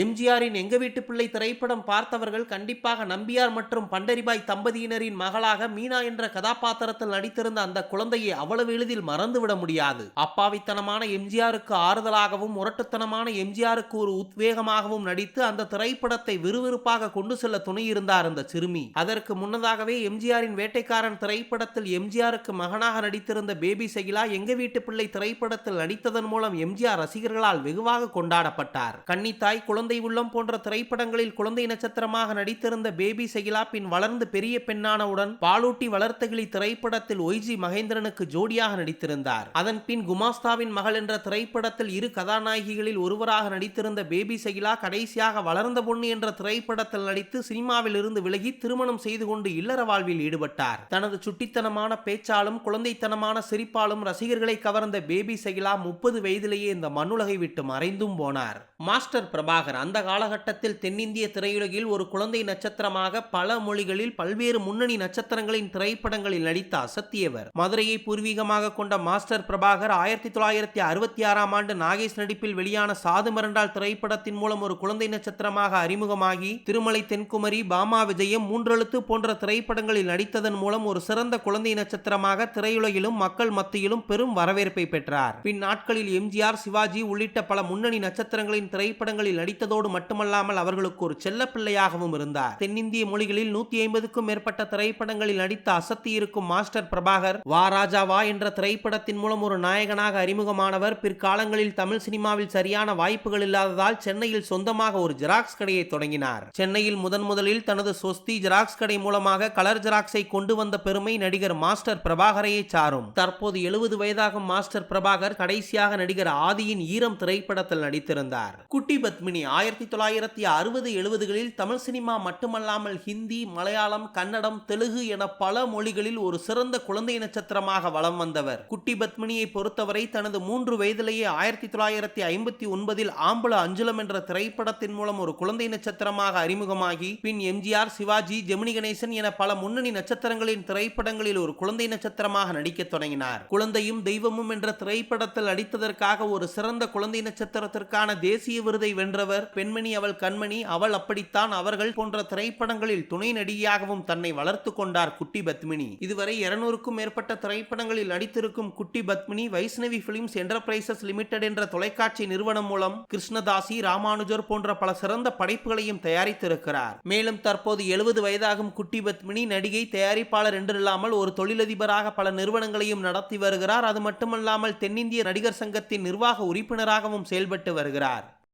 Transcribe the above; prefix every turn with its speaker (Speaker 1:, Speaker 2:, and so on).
Speaker 1: எம்ஜிஆரின் எங்க வீட்டு பிள்ளை திரைப்படம் பார்த்தவர்கள் கண்டிப்பாக நம்பியார் மற்றும் பண்டரிபாய் தம்பதியினரின் மகளாக மீனா என்ற கதாபாத்திரத்தில் நடித்திருந்த அந்த குழந்தையை அவ்வளவு எளிதில் மறந்துவிட முடியாது. அப்பாவித்தனமான எம்ஜிஆருக்கு ஆறுதலாகவும் முரட்டுத்தனமான எம்ஜிஆருக்கு ஒரு உத்வேகமாகவும் நடித்து அந்த திரைப்படத்தை விறுவிறுப்பாக கொண்டு செல்ல துணையிருந்தார் அந்த சிறுமி. அதற்கு முன்னதாகவே எம்ஜிஆரின் வேட்டைக்காரன் திரைப்படத்தில் எம்ஜிஆருக்கு மகனாக நடித்திருந்த பேபி சகிலா எங்க வீட்டு பிள்ளை திரைப்படத்தில் நடித்ததன் மூலம் எம்ஜிஆர் ரசிகர்களால் வெகுவாக கொண்டாடப்பட்டார். கன்னித்தாய் குழந்தை உள்ளம் போன்ற திரைப்படங்களில் குழந்தை நட்சத்திரமாக நடித்திருந்த பேபி சகிலா பின் வளர்ந்து பெரிய பெண்ணானவுடன் பாலூட்டி வளர்த்தகிளி திரைப்படத்தில் ஒய்ஜி மகேந்திரனுக்கு ஜோடியாக நடித்திருந்தார். அதன் பின் குமாஸ்தாவின் மகள் என்ற திரைப்படத்தில் இரு கதாநாயகிகளில் ஒருவராக நடித்திருந்த பேபி சகிலா கடைசியாக வளர்ந்த பொண்ணு என்ற திரைப்படத்தில் நடித்து சினிமாவில் இருந்து விலகி திருமணம் செய்து கொண்டு இல்லற வாழ்வில் ஈடுபட்டார். தனது சுட்டித்தனமான பேச்சாலும் குழந்தைத்தனமான சிரிப்பாலும் ரசிகர்களை கவர்ந்த பேபி சகிலா முப்பது வயதிலேயே இந்த மண்ணுலகை விட்டு மறைந்தும் போனார். மாஸ்டர் பிரபாகர் அந்த காலகட்டத்தில் தென்னிந்திய திரையுலகில் ஒரு குழந்தை நட்சத்திரமாக பல மொழிகளில் பல்வேறு முன்னணி நட்சத்திரங்களின் திரைப்படங்களில் நடித்த அசத்தியவர் மதுரையை பூர்வீகமாக கொண்ட மாஸ்டர் பிரபாகர் ஆயிரத்தி தொள்ளாயிரத்தி அறுபத்தி ஆறாம் ஆண்டு நாகேஷ் நடிப்பில் வெளியான சாது மரண்டால் திரைப்படத்தின் மூலம் ஒரு குழந்தை நட்சத்திரமாக அறிமுகமாகி திருமலை தென்குமரி பாமா விஜயம் மூன்றெழுத்து போன்ற திரைப்படங்களில் நடித்ததன் மூலம் ஒரு சிறந்த குழந்தை நட்சத்திரமாக திரையுலகிலும் மக்கள் மத்தியிலும் பெரும் வரவேற்பை பெற்றார். பின் நாட்களில் எம்ஜிஆர் சிவாஜி உள்ளிட்ட பல முன்னணி நட்சத்திரங்களின் திரைப்படங்களில் நடித்ததோடு மட்டுமல்லாமல் அவர்களுக்கு ஒரு செல்ல பிள்ளையாகவும் இருந்தார். தென்னிந்திய மொழிகளில் நூத்தி ஐம்பதுக்கும் மேற்பட்ட திரைப்படங்களில் நடித்த அசத்தி இருக்கும் மாஸ்டர் பிரபாகர் வா ராஜா வா என்ற திரைப்படத்தின் மூலம் ஒரு நாயகனாக அறிமுகமானவர். பிற்காலங்களில் தமிழ் சினிமாவில் சரியான வாய்ப்புகள் இல்லாததால் சென்னையில் சொந்தமாக ஒரு ஜெராக்ஸ் கடையை தொடங்கினார். சென்னையில் முதன் முதலில் தனது சொஸ்தி ஜெராக்ஸ் கடை மூலமாக கலர் ஜெராக்ஸை கொண்டு வந்த பெருமை நடிகர் மாஸ்டர் பிரபாகரையே சாரும். தற்போது எழுபது வயதாகும் மாஸ்டர் பிரபாகர் கடைசியாக நடிகர் ஆதியின் ஈரம் திரைப்படத்தில் நடித்திருந்தார். குட்டி பத்மினி ஆயிரத்தி தொள்ளாயிரத்தி அறுபது எழுபதுகளில் தமிழ் சினிமா மட்டுமல்லாமல் ஹிந்தி மலையாளம் கன்னடம் தெலுங்கு என பல மொழிகளில் ஒரு சிறந்த குழந்தை நட்சத்திரமாக வலம் வந்தவர். குட்டி பத்மினியை பொறுத்தவரை தனது மூன்று வயதிலேயே ஆயிரத்தி தொள்ளாயிரத்தி ஐம்பத்தி ஒன்பதில் ஆம்பள அஞ்சுலம் என்ற திரைப்படத்தின் மூலம் ஒரு குழந்தை நட்சத்திரமாக அறிமுகமாகி பின் எம்ஜிஆர் சிவாஜி ஜெமினி கணேசன் என பல முன்னணி நட்சத்திரங்களின் திரைப்படங்களில் ஒரு குழந்தை நட்சத்திரமாக நடிக்கத் தொடங்கினார். குழந்தையும் தெய்வமும் என்ற திரைப்படத்தில் நடித்ததற்காக ஒரு சிறந்த குழந்தை நட்சத்திரத்திற்கான தேசிய விருதை வென்றவர் பெண்மணி அவள் கண்மணி அவள் அப்படித்தான் அவர்கள் போன்ற திரைப்படங்களில் துணை நடிகையாகவும் தன்னை வளர்த்து கொண்டார் குட்டி பத்மினி. இதுவரை இருநூறுக்கும் மேற்பட்ட திரைப்படங்களில் நடித்திருக்கும் Kutty Padmini Vaishnavi films enterprises limited என்ற தொலைக்காட்சி நிறுவனம் மூலம் கிருஷ்ணதாசி ராமானுஜர் போன்ற பல சிறந்த படைப்புகளையும் தயாரித்திருக்கிறார். மேலும் தற்போது எழுபது வயதாகும் குட்டி பத்மினி நடிகை தயாரிப்பாளர் என்றில்லாமல் ஒரு தொழிலதிபராக பல நிறுவனங்களையும் நடத்தி வருகிறார். அது மட்டுமல்லாமல் தென்னிந்திய நடிகர் சங்கத்தின் நிர்வாக உறுப்பினராகவும் செயல்பட்டு வருகிறார்.